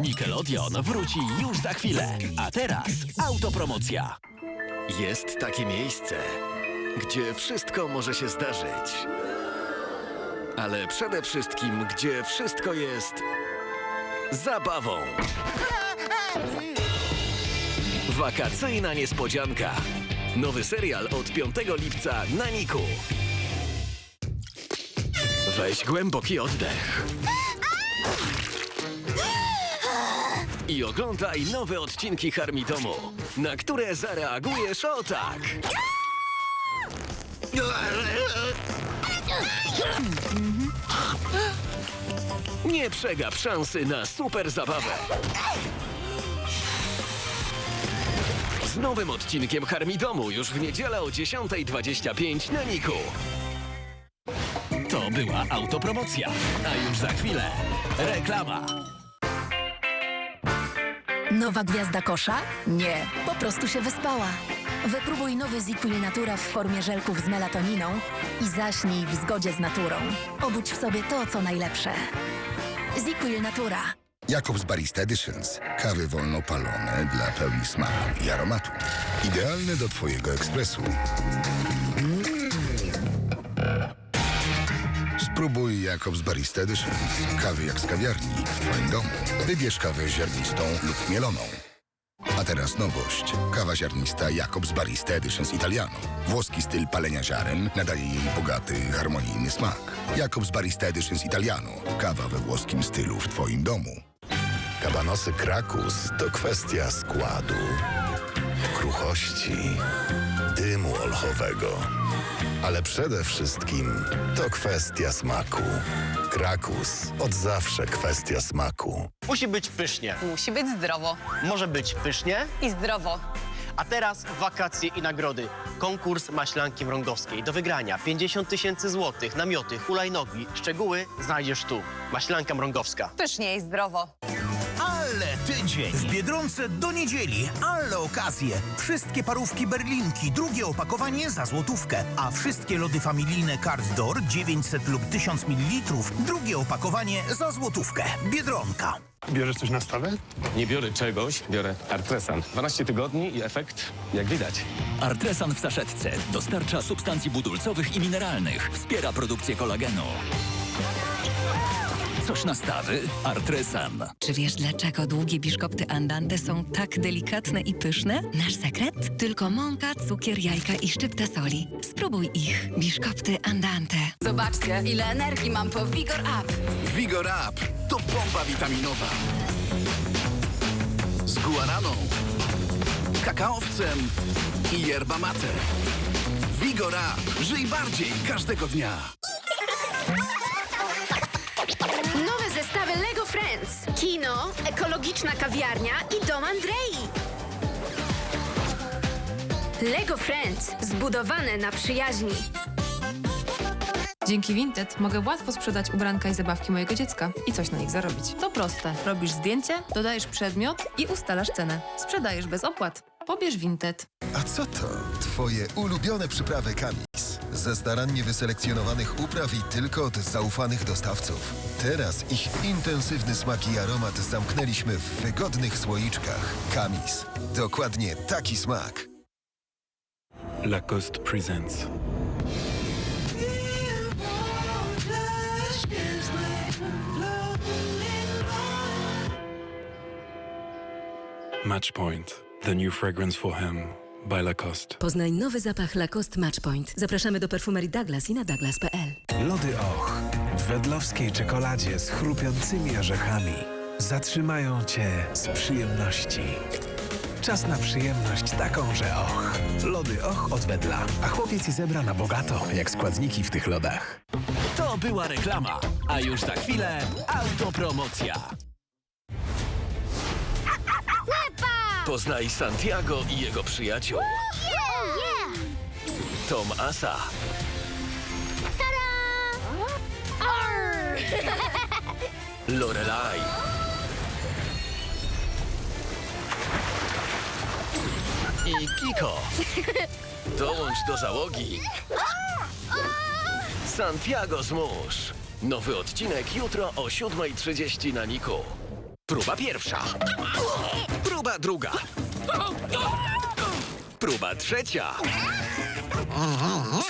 Nickelodeon wróci już za chwilę. A teraz autopromocja. Jest takie miejsce, gdzie wszystko może się zdarzyć. Ale przede wszystkim, gdzie wszystko jest zabawą. Wakacyjna niespodzianka. Nowy serial od 5 lipca na Niku. Weź głęboki oddech. I oglądaj nowe odcinki Harmitomu, na które zareagujesz o tak. Nie przegap szansy na super zabawę. Z nowym odcinkiem Harmidomu już w niedzielę o 10.25 na Niku. To była autopromocja. A już za chwilę reklama. Nowa gwiazda kosza? Nie, po prostu się wyspała. Wypróbuj nowy Ziquil Natura w formie żelków z melatoniną i zaśnij w zgodzie z naturą. Obudź w sobie to, co najlepsze. Ziquil Natura. Jakobs Barista Editions. Kawy wolno palone dla pełni smaku i aromatu. Idealne do Twojego ekspresu. Spróbuj Jakobs Barista Editions. Kawy jak z kawiarni w Twoim domu. Wybierz kawę ziarnistą lub mieloną. A teraz nowość. Kawa ziarnista Jakobs Barista Editions Italiano. Włoski styl palenia ziaren nadaje jej bogaty, harmonijny smak. Jakobs Barista Editions Italiano. Kawa we włoskim stylu w Twoim domu. Kabanosy Krakus to kwestia składu, kruchości, Ale przede wszystkim to kwestia smaku. Krakus od zawsze kwestia smaku. Musi być pysznie. Musi być zdrowo Może być pysznie. i zdrowo. A teraz wakacje i nagrody. Konkurs maślanki mrągowskiej. Do wygrania 50 tysięcy złotych, namioty, hulajnogi. Szczegóły znajdziesz tu. Maślanka mrągowska. Pysznie i zdrowo. Tydzień! W Biedronce do niedzieli, ale okazje. Wszystkie parówki Berlinki, drugie opakowanie za złotówkę. A wszystkie lody familijne Card Door 900 lub 1000 ml, drugie opakowanie za złotówkę. Biedronka. Bierzesz coś na stawę? Nie biorę czegoś, biorę Artresan. 12 tygodni i efekt, jak widać. Artresan w saszetce dostarcza substancji budulcowych i mineralnych. Wspiera produkcję kolagenu. Coś na stawy? Artresan. Czy wiesz, dlaczego długie biszkopty andante są tak delikatne i pyszne? Nasz sekret? Tylko mąka, cukier, jajka i szczypta soli. Spróbuj ich. Biszkopty andante. Zobaczcie, ile energii mam po Vigor Up. Vigor Up to bomba witaminowa. Z guaraną, kakaowcem i yerba mate. Vigor Up. Żyj bardziej każdego dnia. Kino, ekologiczna kawiarnia i dom Andrei. Lego Friends. Zbudowane na przyjaźni. Dzięki Vinted mogę łatwo sprzedać ubranka i zabawki mojego dziecka i coś na nich zarobić. To proste. Robisz zdjęcie, dodajesz przedmiot i ustalasz cenę. Sprzedajesz bez opłat. Pobierz Vinted. A co to? Twoje ulubione przyprawy Kamis. Ze starannie wyselekcjonowanych upraw i tylko od zaufanych dostawców. Teraz ich intensywny smak i aromat zamknęliśmy w wygodnych słoiczkach. Kamis. Dokładnie taki smak. Lacoste Presents. Matchpoint. The new fragrance for him by Lacoste. Poznaj nowy zapach Lacoste Matchpoint. Zapraszamy do perfumerii Douglas i na douglas.pl. Lody Och. W wedlowskiej czekoladzie z chrupiącymi orzechami. Zatrzymają cię z przyjemności. Czas na przyjemność taką, że och. Lody Och od Wedla. A chłopiec je zebra na bogato, jak składniki w tych lodach. To była reklama. A już za chwilę autopromocja. Poznaj Santiago i jego przyjaciół. Tom Asa, Lorelai. I Kiko. Dołącz do załogi. Santiago Zmórz. Nowy odcinek jutro o 7.30 na Niku. Próba pierwsza. Próba druga. Próba trzecia.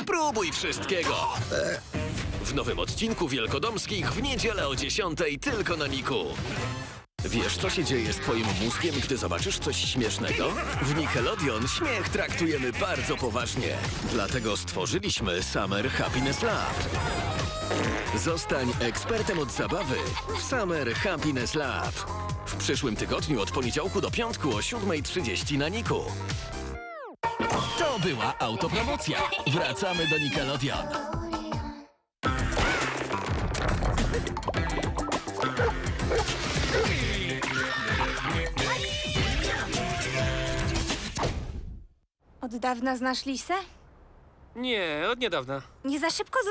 Spróbuj wszystkiego. W nowym odcinku Wielkodomskich w niedzielę o 10 tylko na Niku. Wiesz, co się dzieje z twoim mózgiem, gdy zobaczysz coś śmiesznego? W Nickelodeon śmiech traktujemy bardzo poważnie. Dlatego stworzyliśmy Summer Happiness Lab. Zostań ekspertem od zabawy w Summer Happiness Lab. W przyszłym tygodniu od poniedziałku do piątku o 7.30 na Niku. To była autopromocja. Wracamy do Nickelodeon. Od dawna znasz Lisę? Nie, od niedawna. Nie za szybko